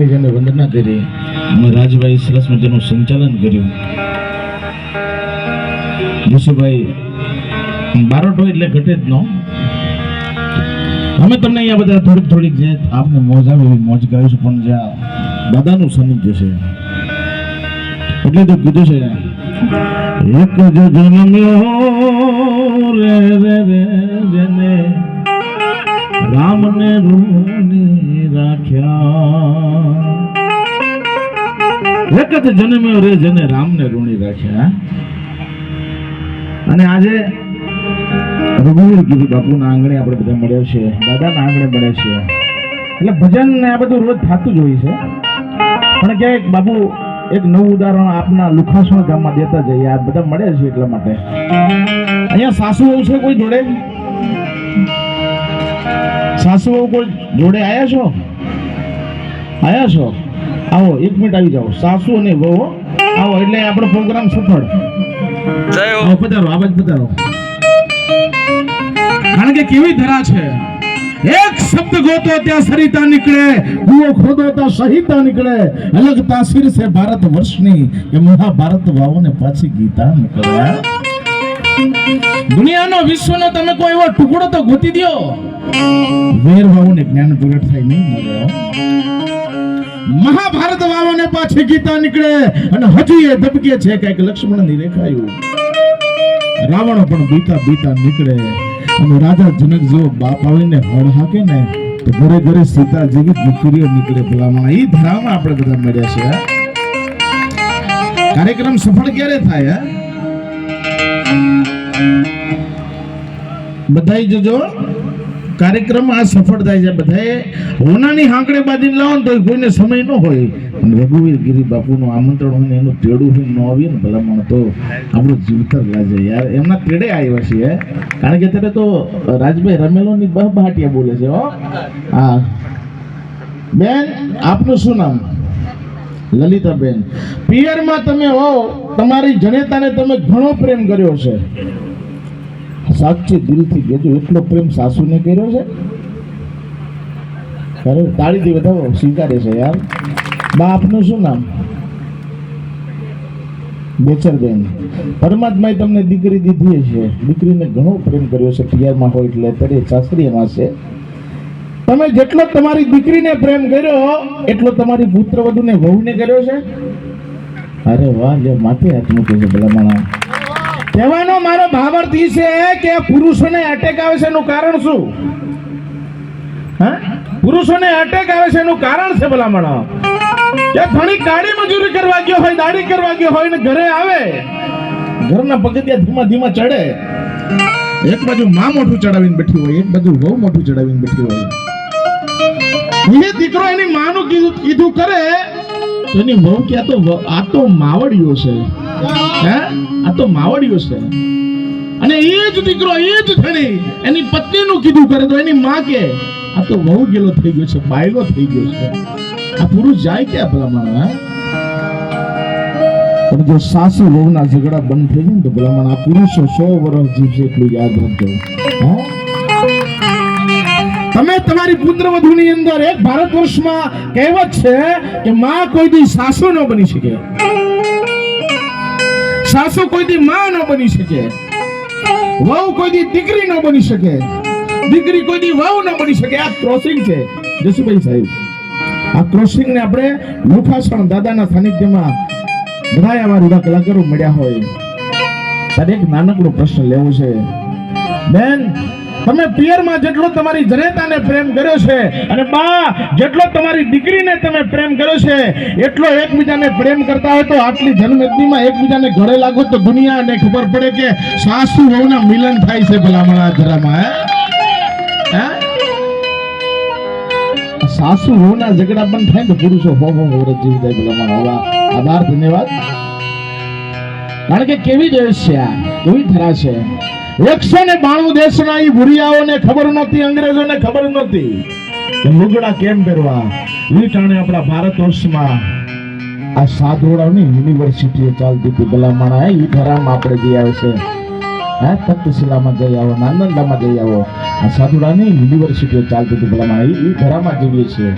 માતાની જેને વંદના કરી અમે રાજભાઈ સરસ મજાનું સંચાલન કર્યું. મુસુભાઈ બારોટો એટલે ઘટે જ નો. અમે તમને અહીંયા બધા થોડીક થોડીક જે આપને મોજ આવે એવી મોજ ગાવીશું પણ જ્યાં દાદાનું સાનિધ્ય છે. એટલે તો કીધું છે, એક જો જન્મ્યો રે રે રે, જેને રામને રૂની રાખ્યા એક જ જન્મ્યો રે જેને રામને ઋણી રાખ્યા. અને આજે રઘુવીર ગીરી બાપુના આંગણે આપણે બધા મળ્યા છે દાદાના આંગણે મળ્યા છે એટલે ભજન ને આ બધું રોજ થતું જ હોય છે. પણ ક્યાંક બાપુ એક નવું ઉદાહરણ આપના લુખાસણ ગામમાં દેતા જઈએ, આ બધા મળ્યા છે એટલા માટે. અહીંયા સાસુ વહુ છે કોઈ જોડે? સાસુ વહુ કોઈ જોડે આયા છો? આયા છો? આવો એક મિનિટ આવી જાઓ. સાસુ અને વહુ આવો એટલે આપણો પ્રોગ્રામ સફળ. જય પધારો આવાજ પધારો. કારણ કે કેવી ધરા છે? એક શબ્દ ગોતો ત્યાં સરિતા નીકળે કુવો ખોદો ત્યાં સહિતા નીકળે. અલગ તાસીર છે ભારત વર્ષની કે મહાભારત વાવોને પાછી ગીતા નીકળે. દુનિયાનો વિશ્વનો તમે કોઈ એવો ટુકડો તો ગોતી દ્યો. વેર વાવોને જ્ઞાન પ્રગટ થાય નહીં મળે. મહાભારત વાવોને પાછી ગીતા નીકળે અને હજી એ ધબકે છે કંઈક લક્ષ્મણની રેખાયું. રાવણ પણ બીતા બીતા નીકળે અને રાજા જનક જો બાપ આવીને હળ હાકે ને તો ઘરે ઘરે સીતા જેવી દીકરીઓ નીકળે ભલામણ. એ ધરામાં આપણે બધા મળ્યા છે કાર્યક્રમ સફળ ક્યારે થાય? બધાય જજો. કાર્યક્રમ આ સફળ થાય છે બધાએ. હોનાની હાંકડે બાંધીને લાવો ને તો કોઈને સમય ન હોય. અને રઘુવીર ગિરી બાપુનું આમંત્રણ હોય ને એનું તેડું હોય ન આવીએ ને ભલામણ તો આપણું જીવતર લાજે યાર. એમના તેડે આવ્યા છીએ. કારણ કે અત્યારે તો રાજભાઈ રમેલોની બહ બહાટિયા બોલે છે, હો. હા. બેન, આપનું શું નામ? લલિતાબેન. પિયરમાં તમે હો. તમારી જનેતાને તમે ઘણો પ્રેમ કર્યો છે. સાચે દિલથી કહેજો, એટલો પ્રેમ સાસુને કર્યો છે. ખરે તાળીથી બતાવો સ્વીકારે છે યાર. બાપનું શું નામ? બેચરબેન. પરમાત્માએ તમને દીકરી દીધી છે દીકરીને ઘણો પ્રેમ કર્યો છે, પિયરમાં હોય એટલે તરે શાસ્ત્રીયમાં છે. તમે જેટલો તમારી દીકરીને પ્રેમ કર્યો, એટલો તમારી પુત્રવધુને વહુને કર્યો છે? અરે વાહ, જે માથે હાથ મૂકે છે ભલામણા. કહેવાનો મારો ભાવાર્થ ઈ છે કે પુરુષોને અટેક આવે છે એનું કારણ શું? પુરુષોને અટેક આવે છે એનું કારણ છે ભલામણ. કે ઘણી કાળી મજૂરી કરવા ગયો હોય દાડી કરવા ગયો હોય ને ઘરે આવે, ઘરના પગથિયા ધીમા ધીમા ચડે. એક બાજુ માં મોઢું ચડાવીને બેઠી હોય, એક બાજુ બહુ મોઢું ચડાવીને બેઠી હોય. એ દીકરો એની માનું કીધું કીધું કરે એની વહુ ક્યાં તો આ તો માવડિયો છે. આ તો માવડિયો છે. અને એ જ દીકરો, એ જ ધણી, એની પત્નીનું કીધું કરે તો એની માં કે, આ તો બહુ ગેલો થઈ ગયો છે, બાયલો થઈ ગયો છે. આ પુરુષ જાય કે ભલામણ હે? પણ જો સાસુ વહુના ઝઘડા બંધ થઈ જાય ને તો ભલામણ આ પુરુષો સો વર્ષ જીવશે એટલું યાદ રાખજો તમે તમારી પુત્રવધુની અંદર એક ભારત વર્ષમાં કહેવત છે કે માં કોઈ દી સાસુ ન બની શકે. સાસુ કોઈથી માં ન બની શકે? વહુ કોઈ દી દીકરી ન બની શકે? દીકરી કોઈ દી વહુ ન બની શકે? આ ક્રોસિંગ છે. જસુભાઈ સાહેબ, આ ક્રોસિંગ ને આપણે લુખાસણ દાદાના સાનિધ્યમાં બધા એવા રૂડા કલાકારો મળ્યા હોય. ત્યારે એક નાનકડો પ્રશ્ન લેવો છે. બેન તમે પિયરમાં જેટલો તમારી જનેતાને પ્રેમ કર્યો છે અને બા જેટલો તમારી દીકરીને તમે પ્રેમ કર્યો છે, એટલો એકબીજાને પ્રેમ કરતા હોય તો આટલી જન્મદિનમાં એકબીજાને ઘરે લાગો તો દુનિયાને ખબર પડે કે સાસુ વહુના મિલન થાય છે ભલામણ ધરામાં સાસુ વહુના ઝઘડા પણ થાય તો પુરુષો હો હો વર્ષ જીવી જાય ભલામણ. આવા આભાર, ધન્યવાદ. કારણ કે કેવી દેશ છે આ, કેવી ધરા છે. એકસો ને બાણું દેશના ઈ ભૂરિયાઓને ખબર નહોતી, અંગ્રેજોને ખબર કે લુગડા કેમ પહેરવા? લીટાણે આપણા ભારત વર્ષમાં આ સાધુડાઓની યુનિવર્સિટીઓ ચાલતી હતી, ભલામણા એ ધરામાં આપણે જઈ છે. હા તક્ષશિલામાં જઈ આવો, નાલંદામાં જઈ આવો. આ સાધુડાની યુનિવર્સિટીઓ ચાલતી હતી, ભલામણા એ ધરામાં જઈએ છીએ.